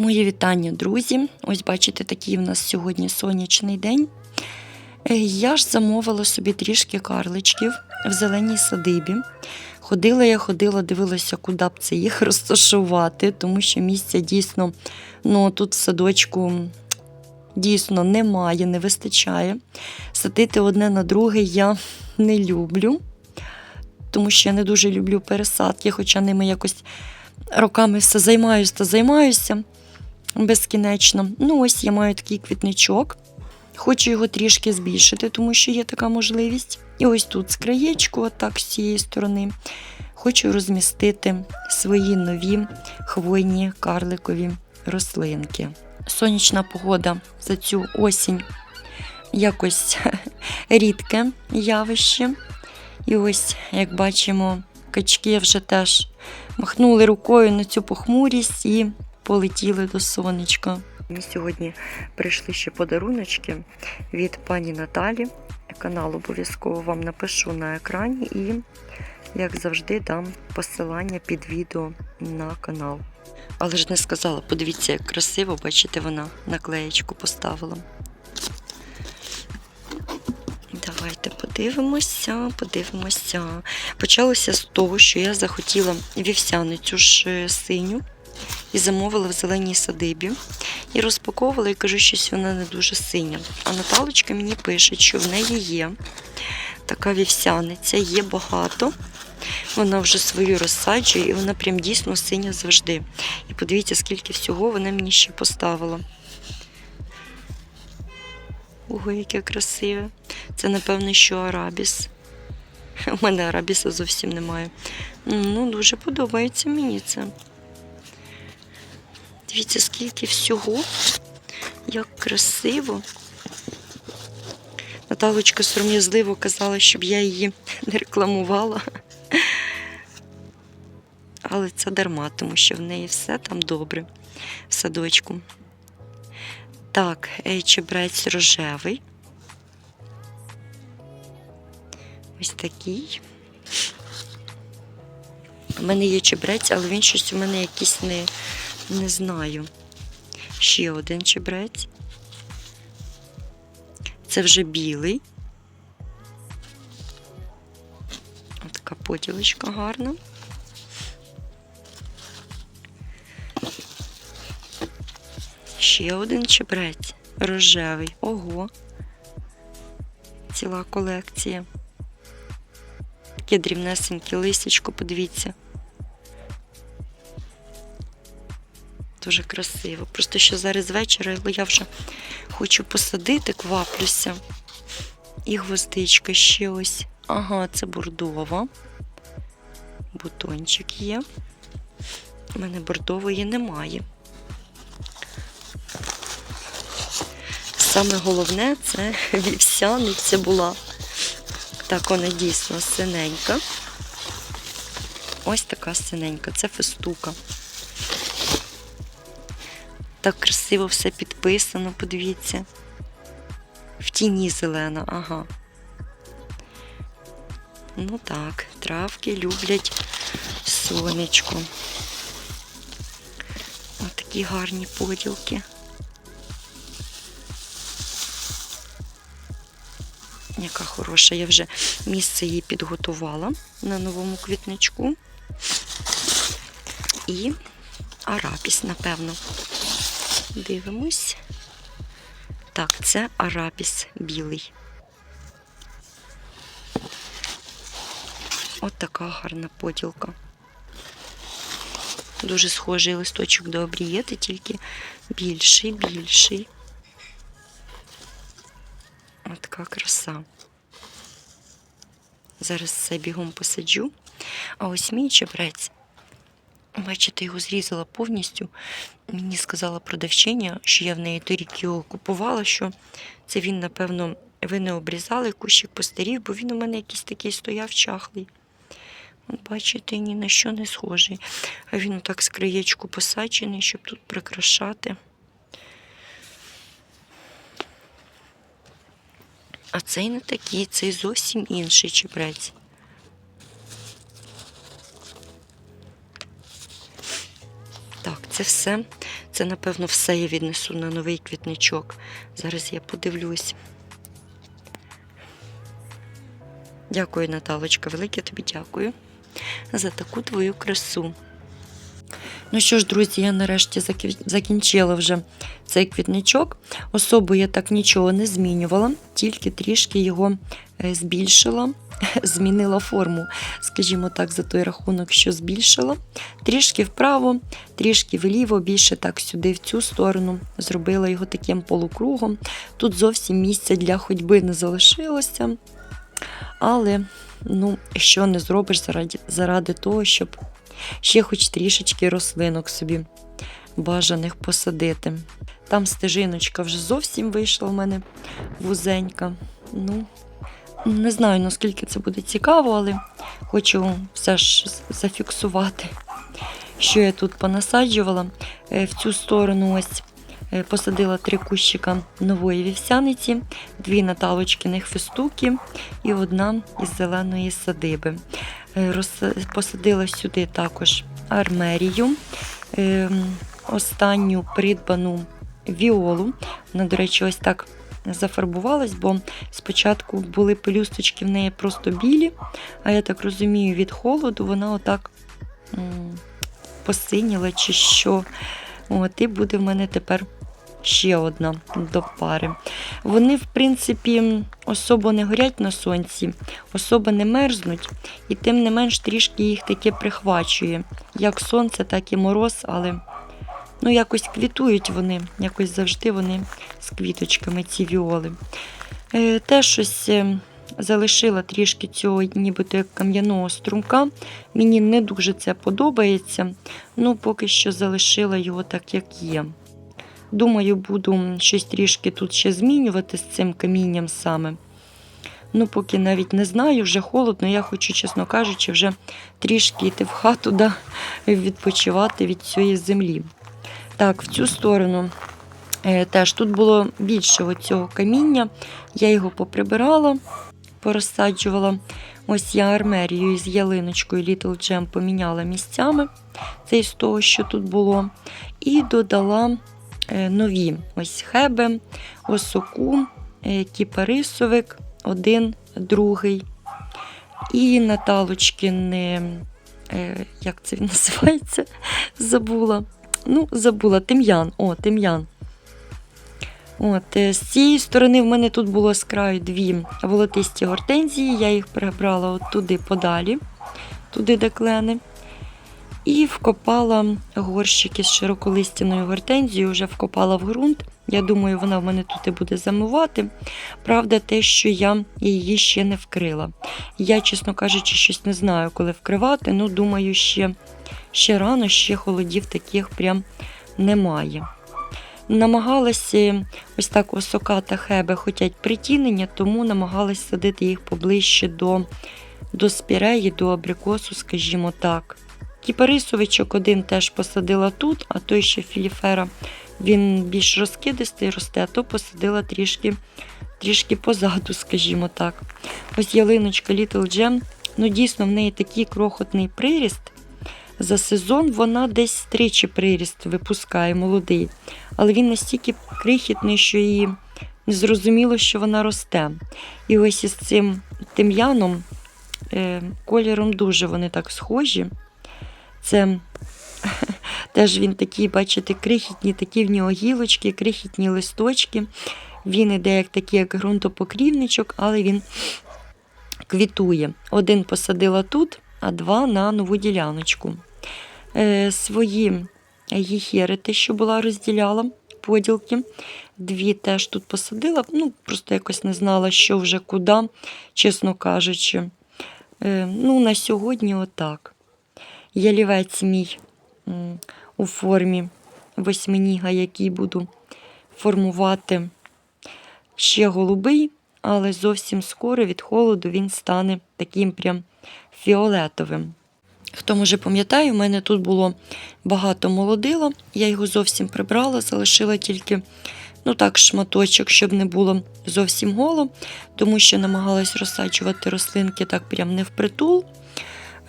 Мої вітання, друзі. Ось бачите, такий в нас сьогодні сонячний день. Е, Я ж замовила собі трішки карличків в зеленій садибі. Ходила я, ходила, дивилася, куди б це їх розташувати, тому що місця дійсно ну, тут в садочку дійсно немає, не вистачає. Садити одне на друге я не люблю, тому що я не дуже люблю пересадки, хоча ними якось роками все займаюся та займаюся безкінечно. Ну, ось я маю такий квітничок. Хочу його трішки збільшити, тому що є така можливість. І ось тут з отак з цієї сторони, хочу розмістити свої нові хвойні карликові рослинки. Сонячна погода за цю осінь якось рідке явище. І ось, як бачимо, качки вже теж махнули рукою на цю похмурість і полетіли до сонечка. Мені сьогодні прийшли ще подаруночки від пані Наталі. Канал обов'язково вам напишу на екрані і, як завжди, дам посилання під відео на канал. Але ж не сказала, подивіться, як красиво, бачите, вона наклеєчку поставила. Давайте подивимося, подивимося. Почалося з того, що я захотіла вівсяницю ж е, синю і замовила в зеленій садибі. І розпаковувала і кажу, що вона не дуже синя. А Наталочка мені пише, що в неї є така вівсяниця, є багато. Вона вже свою розсаджує, і вона прям дійсно синя завжди. І подивіться, скільки всього вона мені ще поставила. Ого, яке красиве. Це, напевно, що арабіс. У мене арабіса зовсім немає. Ну, дуже подобається мені це. Дивіться, скільки всього, як красиво. Наталочка сором'язливо казала, щоб я її не рекламувала. Але це дарма, тому що в неї все там добре в садочку. Так, чебрець рожевий. Ось такий. У мене є чебрець, але він щось у мене якийсь не, не знаю. Ще один чебрець. Це вже білий. Ось така поділочка гарна. Ще один чебрець рожевий. Ого. Ціла колекція. Таке дрібнесеньке листячко, подивіться. Дуже красиво. Просто що зараз вечора, але я вже хочу посадити, кваплюся. І гвоздичка ще ось. Ага, це бордова. Бутончик є. У мене бордової немає. Саме головне це вівсяниця була. Так, вона дійсно синенька. Ось така синенька. Це фестука. Так красиво все підписано, подивіться. В тіні зелена, ага. Ну так, травки люблять сонечко. Ось такі гарні поділки. Яка хороша, я вже місце її підготувала на новому квітничку. І арабіс, напевно. Дивимось. Так, це арабіс білий. От така гарна поділка. Дуже схожий листочок до обрієти, тільки більший, більший. От така краса. Зараз це бігом посаджу. А ось мій чебрець. Бачите, його зрізала повністю. Мені сказала продавчиня, що я в неї торік його купувала, що це він, напевно, ви не обрізали, кущик постарів, бо він у мене якийсь такий стояв чахлий. Бачите, ні на що не схожий. А він отак з краєчку посаджений, щоб тут прикрашати. А цей не такий, цей зовсім інший чебрець. Це все. Це, напевно, все я віднесу на новий квітничок. Зараз я подивлюсь. Дякую, Наталочка, велике тобі дякую за таку твою красу. Ну що ж, друзі, я нарешті закінчила вже цей квітничок. Особу я так нічого не змінювала, тільки трішки його е, збільшила, змінила форму, скажімо так, за той рахунок, що збільшила. Трішки вправо, трішки вліво, більше так сюди, в цю сторону. Зробила його таким полукругом. Тут зовсім місця для ходьби не залишилося. Але ну, що не зробиш заради, заради того, щоб ще хоч трішечки рослинок собі бажаних посадити. Там стежиночка вже зовсім вийшла в мене вузенька. Ну, не знаю, наскільки це буде цікаво, але хочу все ж зафіксувати, що я тут понасаджувала. Е, В цю сторону ось е, посадила три кущика нової вівсяниці, дві наталочкиних фестуки і одна із зеленої садиби. Е, Посадила сюди також армерію, ем, останню придбану віолу. Вона, до речі, ось так зафарбувалась, бо спочатку були пелюсточки в неї просто білі, а я так розумію, від холоду вона отак посиніла чи що. От, і буде в мене тепер ще одна до пари. Вони, в принципі, особо не горять на сонці, особо не мерзнуть, і тим не менш трішки їх таке прихвачує. Як сонце, так і мороз, але ну, якось квітують вони, якось завжди вони з квіточками, ці віоли. Е, те щось е, залишила трішки цього нібито як кам'яного струмка. Мені не дуже це подобається, ну поки що залишила його так, як є. Думаю, буду щось трішки тут ще змінювати з цим камінням саме. Ну, поки навіть не знаю, вже холодно. Я хочу, чесно кажучи, вже трішки йти в хату, да, відпочивати від цієї землі. Так, в цю сторону е, теж тут було більше цього каміння. Я його поприбирала, порозсаджувала. Ось я армерію із ялиночкою Little Gem поміняла місцями. Це із того, що тут було. І додала нові ось хеби, осоку, е, кіпарисовик, один, другий. І Наталочкин, е, е, як це він називається? Забула. Ну, забула, тим'ян. О, тим'ян. От, е, з цієї сторони в мене тут було з краю дві волотисті гортензії. Я їх перебрала от туди подалі, туди де клени. І вкопала горщики з широколистяною гортензією, вже вкопала в ґрунт. Я думаю, вона в мене тут і буде замивати. Правда, те, що я її ще не вкрила. Я, чесно кажучи, щось не знаю, коли вкривати. Ну, думаю, ще, ще рано, ще холодів таких прям немає. Намагалася ось так осока та хеби хотять притінення, тому намагалась садити їх поближче до, до спіреї, до абрикосу, скажімо так. Кіпарисовичок один теж посадила тут, а той ще філіфера він більш розкидистий росте, а то посадила трішки, трішки позаду, скажімо так. Ось ялиночка Little Gem. Ну, дійсно, в неї такий крохотний приріст. За сезон вона десь тричі приріст випускає молодий. Але він настільки крихітний, що її не зрозуміло, що вона росте. І ось із цим тим'яном е, кольором дуже вони так схожі. Це теж він такий, бачите, крихітні, такі в нього гілочки, крихітні листочки. Він іде як такий, як ґрунтопокрівничок, але він квітує. Один посадила тут, а два на нову діляночку. Е, свої гіхери, те, що була розділяла поділки. Дві теж тут посадила. Ну, просто якось не знала, що вже куди, чесно кажучи. Е, ну, на сьогодні отак. Ялівець мій у формі восьминіга, який буду формувати ще голубий, але зовсім скоро від холоду він стане таким прям фіолетовим. Хто може пам'ятає, у мене тут було багато молодила, я його зовсім прибрала, залишила тільки ну так, шматочок, щоб не було зовсім голо, тому що намагалась розсаджувати рослинки так прям не впритул.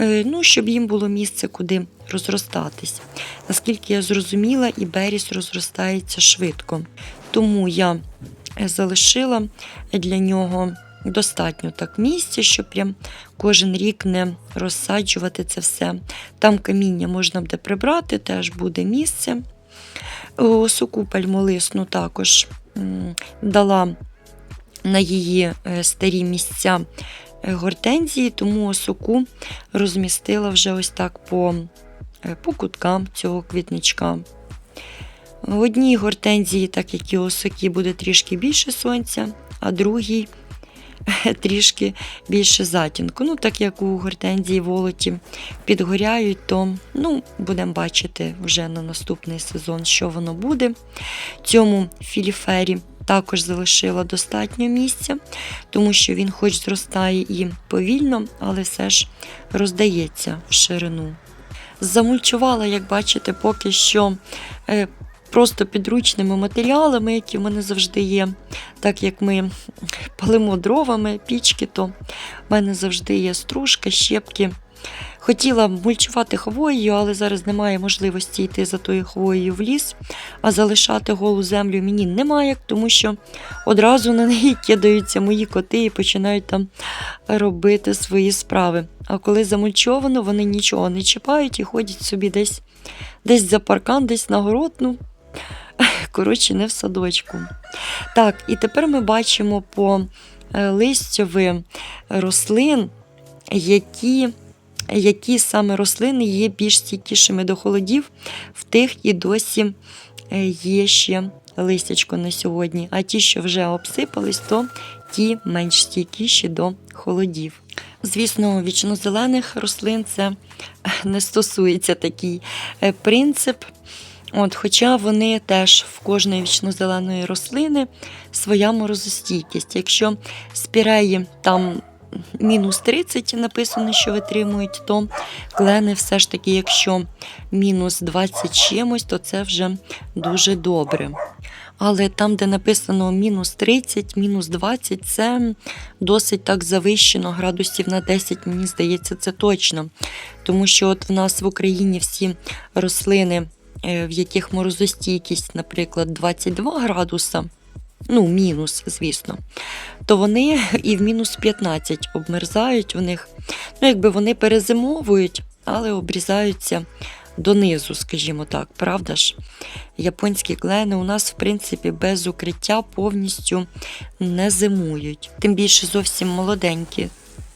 Е, Ну, щоб їм було місце, куди розростатись. Наскільки я зрозуміла, і беріс розростається швидко. Тому я е, залишила для нього достатньо так місця, щоб прям кожен рік не розсаджувати це все. Там каміння можна буде прибрати, теж буде місце. О, Суку пальмолисну також дала на її е, старі місця гортензії, тому осоку розмістила вже ось так по, е, по куткам цього квітничка. В одній гортензії, так як і осокі, буде трішки більше сонця, а другій трішки більше затінку. Ну, так як у гортензії волоті підгоряють, то ну, будемо бачити вже на наступний сезон, що воно буде. Цьому філіфері також залишила достатньо місця, тому що він хоч зростає і повільно, але все ж роздається в ширину. Замульчувала, як бачите, поки що е, просто підручними матеріалами, які в мене завжди є. Так як ми палимо дровами, пічки, то в мене завжди є стружка, щепки. Хотіла мульчувати хвоєю, але зараз немає можливості йти за тою хвоєю в ліс, а залишати голу землю мені немає, тому що одразу на неї кидаються мої коти і починають там робити свої справи. А коли замульчовано, вони нічого не чіпають і ходять собі десь, десь за паркан, десь на город. Ну, коротше, не в садочку. Так, і тепер ми бачимо по е, листьові рослин, які, які саме рослини є більш стійкішими до холодів, в тих і досі е, є ще листячко на сьогодні. А ті, що вже обсипались, то ті менш стійкіші до холодів. Звісно, вічнозелених рослин це не стосується такий е, принцип. От, Хоча вони теж в кожної вічнозеленої рослини своя морозостійкість. Якщо спіреї там мінус 30 написано, що витримують, то клени все ж таки, якщо мінус 20 чимось, то це вже дуже добре. Але там, де написано мінус 30, мінус 20, це досить так завищено, градусів на 10, мені здається, це точно. Тому що от в нас в Україні всі рослини е, в яких морозостійкість, наприклад, 22 градуса, ну, мінус, звісно, то вони і в мінус 15 обмерзають в них. Ну, якби вони перезимовують, але обрізаються донизу, скажімо так, правда ж? Японські клени у нас, в принципі, без укриття повністю не зимують. Тим більше зовсім молоденькі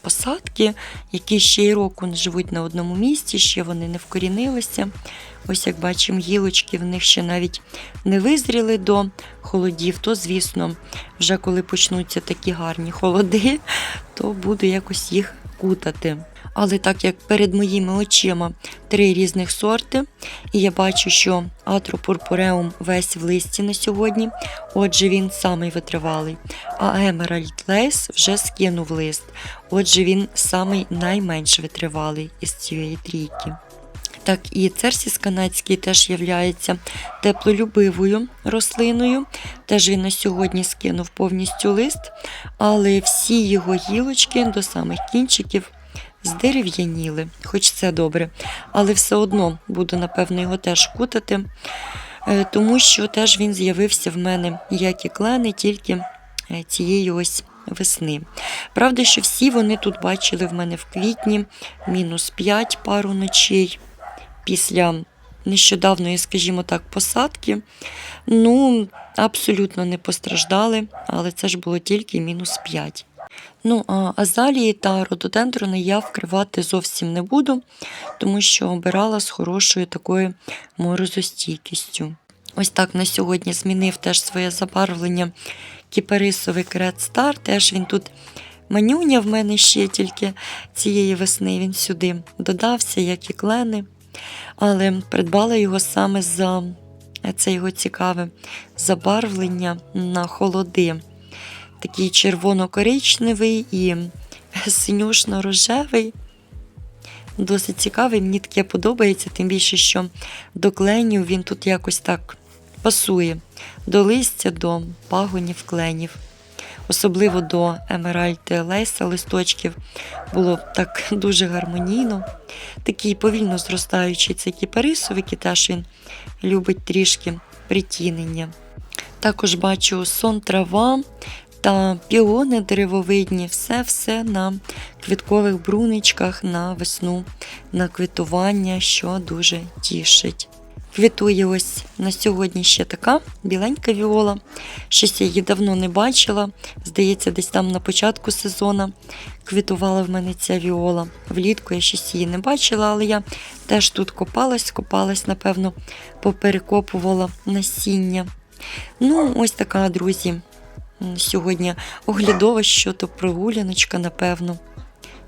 посадки, які ще й року живуть на одному місці, ще вони не вкорінилися. Ось як бачимо, гілочки в них ще навіть не визріли до холодів, то, звісно, вже коли почнуться такі гарні холоди, то буду якось їх кутати. Але так як перед моїми очима три різних сорти, і я бачу, що атропурпуреум весь в листі на сьогодні, отже, він самий витривалий. А Emerald Lace вже скинув лист, отже, він самий найменш витривалий із цієї трійки. Так, і церсіс канадський теж є теплолюбивою рослиною. Теж він на сьогодні скинув повністю лист, але всі його гілочки до самих кінчиків здерев'яніли, хоч це добре. Але все одно буду, напевно, його теж кутати, е, тому що теж він з'явився в мене як і клени, тільки е, цієї ось. Весни. Правда, що всі вони тут бачили в мене в квітні мінус 5 пару ночей після нещодавної, скажімо так, посадки. Ну, абсолютно не постраждали, але це ж було тільки мінус 5. Ну, а азалії та рододендрони я вкривати зовсім не буду, тому що обирала з хорошою такою морозостійкістю. Ось так на сьогодні змінив теж своє забарвлення кіпарисовий Крет Стар. Теж він тут манюня в мене ще тільки цієї весни він сюди додався, як і клени. Але придбала його саме за це його цікаве забарвлення на холоди такий червоно-коричневий і синюшно-рожевий. Досить цікавий, мені таке подобається, тим більше, що до кленів він тут якось так пасує до листя, до пагонів кленів. особливо до Емеральд Лейса листочків. Було так дуже гармонійно. Такий повільно зростаючий цей кіпарисовик, і теж він любить трішки притінення. Також бачу сон трава та піони деревовидні, все-все на квіткових бруничках на весну, на квітування, що дуже тішить. Квітує ось на сьогодні ще така біленька віола. Щось я її давно не бачила. Здається, десь там на початку сезону квітувала в мене ця віола. Влітку я щось її не бачила, але я теж тут копалась, копалась, напевно, поперекопувала насіння. Ну, ось така, друзі. Сьогодні оглядова щодо прогуляночка, напевно,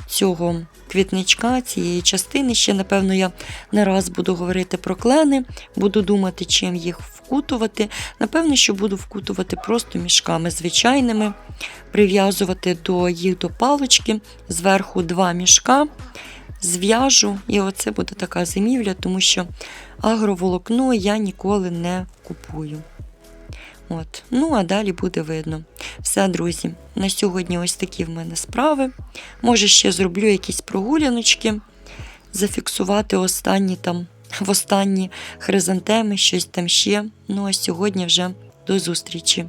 цього квітничка, цієї частини. Ще, напевно, я не раз буду говорити про клени, буду думати, чим їх вкутувати. Напевно, що буду вкутувати просто мішками звичайними, прив'язувати до їх до палочки, зверху два мішка. Зв'яжу, і оце буде така зимівля, тому що агроволокно я ніколи не купую. От. Ну, а далі буде видно. Все, друзі, на сьогодні ось такі в мене справи. Може, ще зроблю якісь прогуляночки, зафіксувати останні там, в останні хризантеми, щось там ще. Ну, а сьогодні вже до зустрічі.